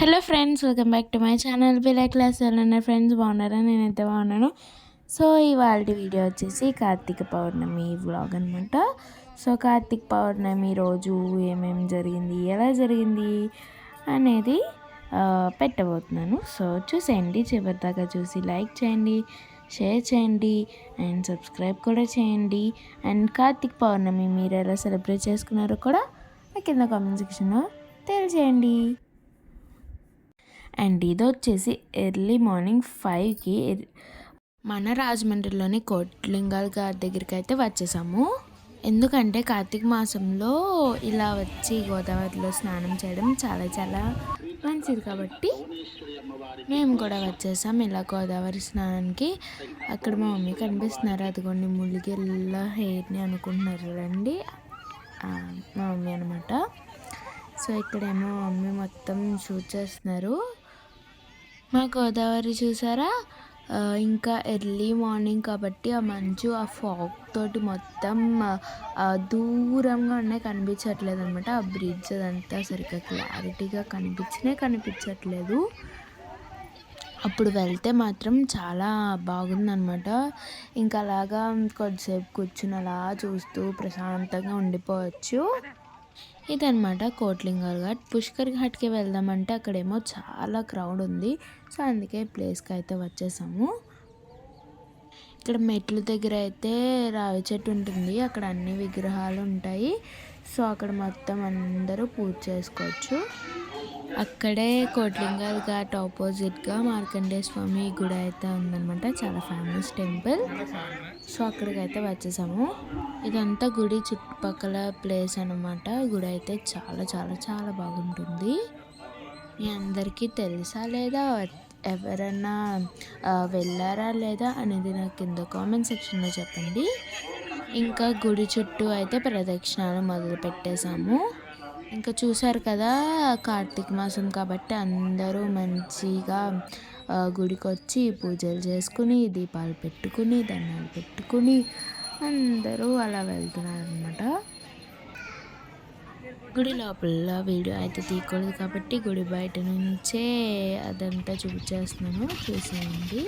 Hello friends welcome back to my channel. బిలా class వెళ్ళిన friends బాగున్నారా? నేనైతే బాగున్నాను. సో ఇవాళ వీడియో వచ్చేసి కార్తీక పౌర్ణమి వ్లాగ్ అనమాట సో కార్తీక పౌర్ణమి రోజు ఏమేమి జరిగింది ఎలా జరిగింది అనేది పెట్టబోతున్నాను. సో చూసేయండి చివరిదాకా చూసి లైక్ చేయండి షేర్ చేయండి అండ్ సబ్స్క్రైబ్ కూడా చేయండి. అండ్ కార్తీక పౌర్ణమి మీరు ఎలా సెలబ్రేట్ చేసుకున్నారో కూడా కింద కామెంట్ సెక్షన్లో తెలియజేయండి. అండ్ ఇది వచ్చేసి ఎర్లీ మార్నింగ్ ఫైవ్కి మన రాజమండ్రిలోని కోట్లింగాల్ గారి దగ్గరికి అయితే వచ్చేసాము. ఎందుకంటే కార్తీక మాసంలో ఇలా వచ్చి గోదావరిలో స్నానం చేయడం చాలా చాలా మంచిది కాబట్టి మేము కూడా వచ్చేసాం ఇలా గోదావరి స్నానానికి. అక్కడ మా మమ్మీ కనిపిస్తున్నారు. అదిగోండి ములిగిళ్ళ హెయిర్ని అనుకుంటున్నారు అండి మా మమ్మీ అనమాట సో ఇక్కడేమో మమ్మీ మొత్తం షూట్ చేస్తున్నారు. మా గోదావరి చూసారా? ఇంకా ఎర్లీ మార్నింగ్ కాబట్టి ఆ మంచు ఆ ఫాగ్ తోటి మొత్తం దూరంగా ఉన్నాయి కనిపించట్లేదు అనమాట ఆ బ్రిడ్జ్ అదంతా సరిగ్గా క్లారిటీగా కనిపించనే కనిపించట్లేదు. అప్పుడు వెళ్తే మాత్రం చాలా బాగుందన్నమాట. ఇంకా అలాగా కొద్దిసేపు కూర్చుని అలా చూస్తూ ప్రశాంతంగా ఉండిపోవచ్చు. ఇదనమాట కోట్లింగర్ ఘాట్. పుష్కర్ ఘాట్కి వెళ్దామంటే అక్కడేమో చాలా క్రౌడ్ ఉంది. సో అందుకే ప్లేస్కి అయితే వచ్చేసాము. ఇక్కడ మెట్ల దగ్గర అయితే రావి చెట్టు ఉంటుంది. అక్కడ అన్ని విగ్రహాలు ఉంటాయి. సో అక్కడ మొత్తం అందరూ పూజ చేసుకోవచ్చు. అక్కడే కోట్లింగల్ ఘాట్ ఆపోజిట్గా మార్కండే స్వామి గుడి అయితే ఉందనమాట చాలా ఫేమస్ టెంపుల్. సో అక్కడికి అయితే వచ్చేసాము. ఇదంతా గుడి చుట్టుపక్కల ప్లేస్ అనమాట గుడి అయితే చాలా చాలా చాలా బాగుంటుంది. మీ అందరికీ తెలుసా లేదా? ఎవరన్నా వెళ్ళారా లేదా అనేది నాకు కింద కామెంట్ సెక్షన్లో చెప్పండి. ఇంకా గుడి చుట్టూ అయితే ప్రదక్షిణాలు మొదలు పెట్టేశాము ఇంకా చూశారు కదా కార్తీక మాసం కాబట్టి అందరూ మంచిగా గుడికొచ్చి గుడికి వచ్చి పూజలు చేసుకుని దీపాలు పెట్టుకుని దండాలు పెట్టుకుని అందరూ అలా వెళ్తున్నారు అనమాట గుడి లోపల వీడియో అయితే తీయకూడదు కాబట్టి గుడి బయట నుంచే అదంతా చూపించేస్తున్నాను. చూసేయండి.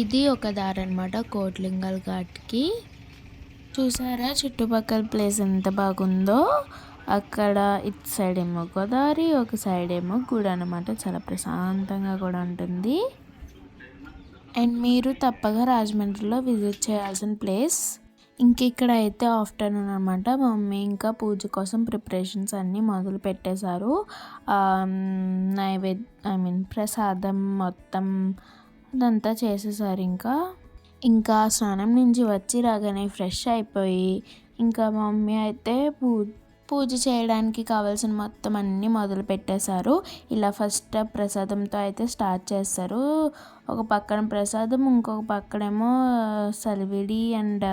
ఇది ఒక దారి అనమాట కోట్లింగల్ ఘాట్కి. చూసారా చుట్టుపక్కల ప్లేస్ ఎంత బాగుందో? అక్కడ ఇటు సైడ్ ఏమో గోదావరి ఒక సైడ్ ఏమో గుడి అనమాట చాలా ప్రశాంతంగా కూడా ఉంటుంది. అండ్ మీరు తప్పగా రాజమండ్రిలో విజిట్ చేయాల్సిన ప్లేస్. ఇంక ఇక్కడ అయితే ఆఫ్టర్నూన్ అనమాట మమ్మీ ఇంకా పూజ కోసం ప్రిపరేషన్స్ అన్నీ మొదలు పెట్టేశారు. నైవేద్య ఐ మీన్ ప్రసాదం మొత్తం అదంతా చేసేసారు ఇంకా. ఇంకా స్నానం నుంచి వచ్చి రాగానే ఫ్రెష్ అయిపోయి ఇంకా మమ్మీ అయితే పూ పూజ చేయడానికి కావాల్సిన మొత్తం అన్నీ మొదలు పెట్టేశారు. ఇలా ఫస్ట్ ప్రసాదంతో అయితే స్టార్ట్ చేస్తారు. ఒక పక్కన ప్రసాదం ఇంకొక పక్కనేమో సలివిడి అండ్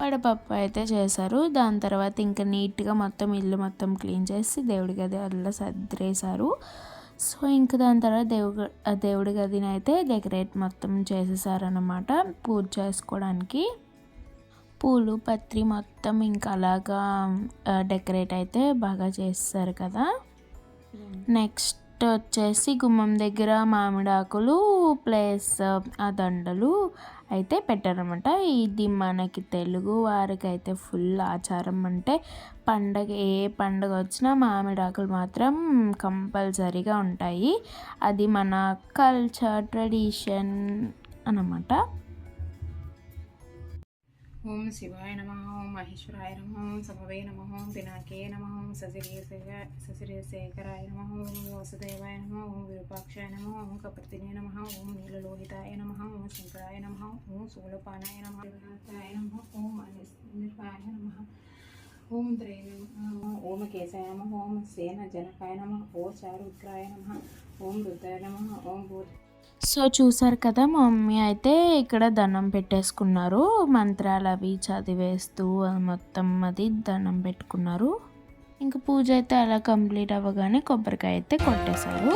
వడపప్పు అయితే చేశారు. దాని తర్వాత ఇంకా నీట్గా మొత్తం ఇల్లు మొత్తం క్లీన్ చేసి దేవుడి గది అలా సర్దిరేశారు సో ఇంకా దాని తర్వాత దేవుడు దేవుడి గదిని అయితే డెకరేట్ మొత్తం చేసేసారనమాట పూజ చేసుకోవడానికి. పూలు పత్రి మొత్తం ఇంకా అలాగా డెకరేట్ అయితే బాగా చేస్తారు కదా. నెక్స్ట్ వచ్చేసి గుమ్మం దగ్గర మామిడాకులు ప్లస్ ఆ దండలు అయితే పెట్టారనమాట ఇది మనకి తెలుగు వారికి అయితే ఫుల్ ఆచారం అంటే పండగ ఏ పండగ వచ్చినా మామిడాకులు మాత్రం కంపల్సరీగా ఉంటాయి. అది మన కల్చర్ ట్రెడిషన్ అన్నమాట. ఓం శివాయ నమ ఓం మహేశ్వరాయ నమ ఓం సమవే నమ ఓం పినాకే నమ ఓం సశిరేశేఖ సశిరేశేఖరాయ నమ ఓం వాసుదేవాయ నమ ఓం విరూపాక్షాయ నమ ఓం కపర్తినే నమ ఓం నీలలోహితాయ నమ ఓం శంకరాయ నమ ఓం శూలపానాయ నమ నాథాయ నమ ఓం నిర్వాయ నమ ఓం త్రే నమ ఓం కేశాయ నమ ఓం సేన జనకాయ నమ ఓ చారుద్రాయ నమ ఓం రుద్రాయ నమ ఓం భూత సో చూసారు కదా మా మమ్మీ అయితే ఇక్కడ దండం పెట్టేసుకున్నారు. మంత్రాలు అవి చదివేస్తూ అది మొత్తం అది దండం పెట్టుకున్నారు. ఇంకా పూజ అయితే అలా కంప్లీట్ అవ్వగానే కొబ్బరికాయ అయితే కొట్టేశారు.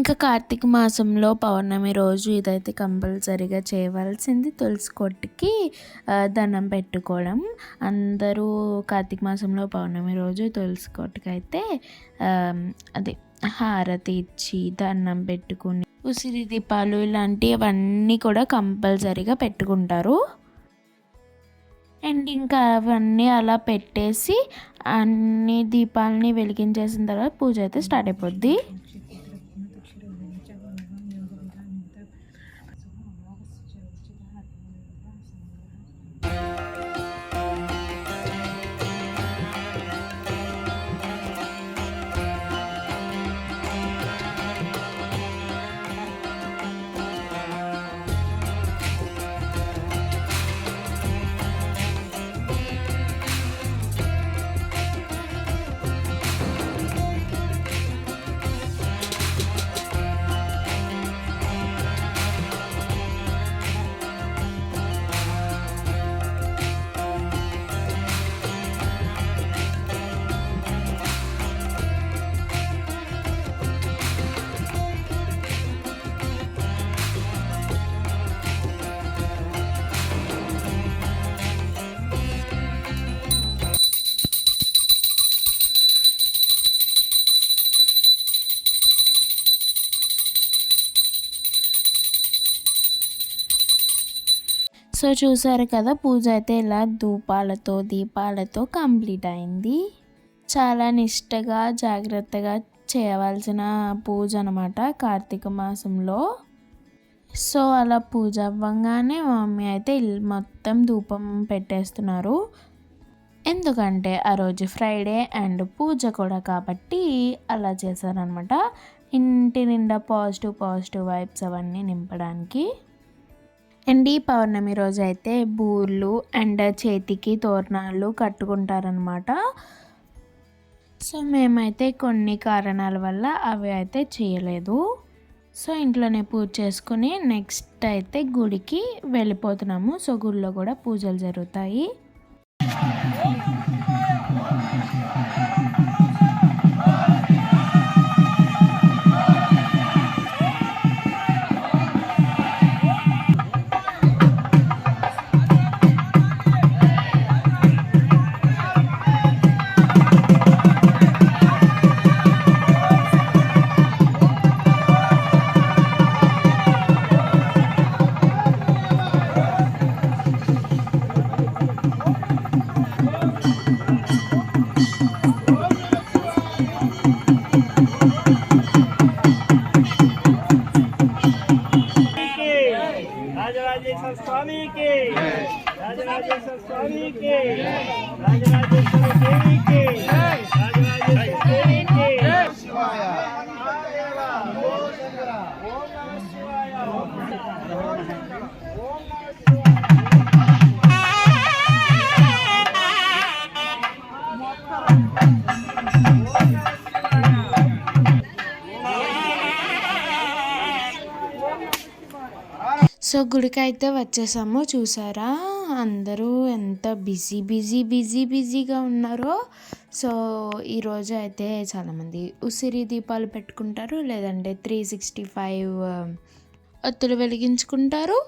ఇంకా కార్తీక మాసంలో పౌర్ణమి రోజు ఇదైతే కంపల్సరీగా చేయవలసింది. తులసి కొట్టుకి దండం పెట్టుకోవడం. అందరూ కార్తీక మాసంలో పౌర్ణమి రోజు తులసి కొట్టుకి అయితే అదే హారతి ఇచ్చి దండం పెట్టుకుని ఉసిరి దీపాలు ఇలాంటివన్నీ కూడా కంపల్సరీగా పెట్టుకుంటారు. అండ్ ఇంకా అవన్నీ అలా పెట్టేసి అన్ని దీపాలని వెలిగించేసిన తర్వాత పూజ అయితే స్టార్ట్ అయిపోద్ది. సో చూసారు కదా పూజ అయితే ఇలా ధూపాలతో దీపాలతో కంప్లీట్ అయింది. చాలా నిష్టగా జాగ్రత్తగా చేయవలసిన పూజ అనమాట కార్తీక మాసంలో. సో అలా పూజ అవ్వగానే మమ్మీ అయితే మొత్తం ధూపం పెట్టేస్తున్నారు. ఎందుకంటే ఆ రోజు ఫ్రైడే అండ్ పూజ కూడా కాబట్టి అలా చేశారనమాట ఇంటి నిండా పాజిటివ్ పాజిటివ్ వైబ్స్ అవన్నీ నింపడానికి. అండ్ ఈ పౌర్ణమి రోజు అయితే బూర్లు అండ్ చేతికి తోరణాలు కట్టుకుంటారనమాట సో మేమైతే కొన్ని కారణాల వల్ల అవి అయితే చేయలేదు. సో ఇంట్లోనే పూజ చేసుకుని నెక్స్ట్ అయితే గుడికి వెళ్ళిపోతున్నాము. సో గుడిలో కూడా పూజలు జరుగుతాయి. రాజరాజేశ్వర స్వామికి రాజరాజేశ్వర దేవికి రాజరాజేశ్వర దేవికి సో గుడికి అయితే వచ్చేసాము చూసారా? అందరూ ఎంత బిజీ బిజీ బిజీ బిజీగా ఉన్నారో. సో ఈరోజు అయితే చాలామంది ఉసిరి దీపాలు పెట్టుకుంటారు. లేదంటే త్రీ సిక్స్టీ ఫైవ్ ఒత్తులు వెలిగించుకుంటారు.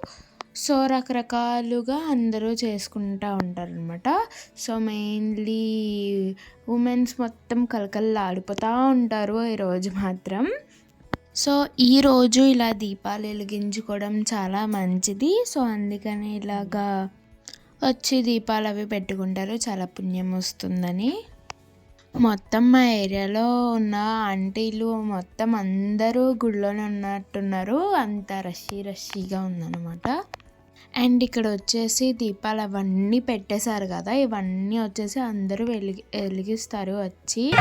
సో రకరకాలుగా అందరూ చేసుకుంటూ ఉంటారనమాట సో మెయిన్లీ ఉమెన్స్ మొత్తం కలకల్లాడిపోతూ ఉంటారు ఈరోజు మాత్రం. సో ఈరోజు ఇలా దీపాలు వెలిగించుకోవడం చాలా మంచిది. సో అందుకని ఇలాగా వచ్చి దీపాలు అవి పెట్టుకుంటారు. చాలా పుణ్యం వస్తుందని. మొత్తం మా ఏరియాలో ఉన్న ఆంటీలు మొత్తం అందరూ గుళ్ళోనే ఉన్నట్టున్నారు. అంత రషీ రష్షీగా ఉందన్నమాట. అండ్ ఇక్కడ వచ్చేసి దీపాలు అవన్నీ పెట్టేశారు కదా. ఇవన్నీ వచ్చేసి అందరూ వెలిగి వెలిగిస్తారు వచ్చి.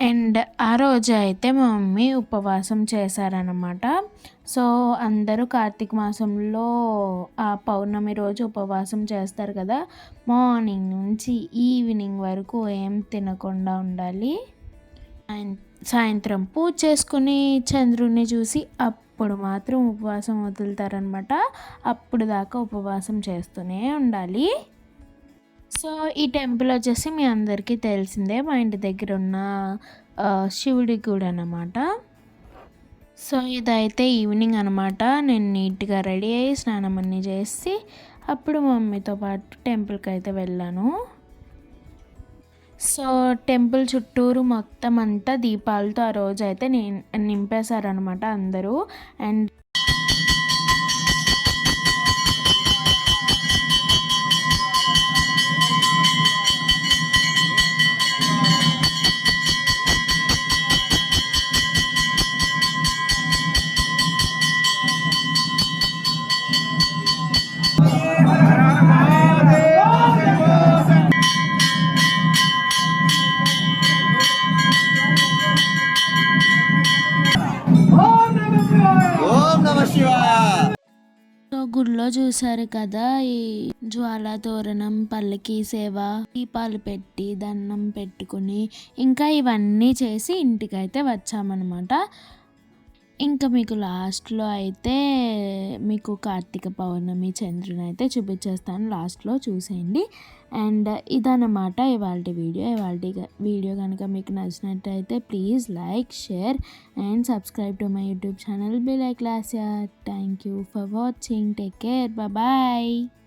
అండ్ ఆ రోజు అయితే మా మమ్మీ ఉపవాసం చేశారనమాట సో అందరూ కార్తీక మాసంలో ఆ పౌర్ణమి రోజు ఉపవాసం చేస్తారు కదా. మార్నింగ్ నుంచి ఈవినింగ్ వరకు ఏం తినకుండా ఉండాలి. సాయంత్రం పూజ చేసుకుని చంద్రుడిని చూసి అప్పుడు మాత్రం ఉపవాసం వదులుతారనమాట అప్పుడు దాకా ఉపవాసం చేస్తూనే ఉండాలి. సో ఈ టెంపుల్ వచ్చేసి మీ అందరికీ తెలిసిందే. మా ఇంటి దగ్గర ఉన్న శివుడి గుడి అన్నమాట. సో ఇదైతే ఈవినింగ్ అనమాట నేను నీట్గా రెడీ అయ్యి స్నానం అన్నీ చేసి అప్పుడు మమ్మీతో పాటు టెంపుల్కి అయితే వెళ్ళాను. సో టెంపుల్ చుట్టూరు మొత్తం అంతా దీపాలతో ఆ రోజు అయితే నేను నింపేశారనమాట అందరూ. అండ్ చూసారు కదా ఈ జ్వాల తోరణం పల్లకి సేవ దీపాలు పెట్టి దండం పెట్టుకుని ఇంకా ఇవన్నీ చేసి ఇంటికైతే వచ్చామన్నమాట. ఇంకా మీకు లాస్ట్లో అయితే మీకు కార్తీక పౌర్ణమి చంద్రుని అయితే చూపించేస్తాను. లాస్ట్లో చూసేయండి. అండ్ ఇదన్నమాట ఇవాళ వీడియో. ఇవాళ వీడియో కనుక మీకు నచ్చినట్టయితే please like share and subscribe to my YouTube channel. Bill బిలై class thank you for watching. Take care. Bye.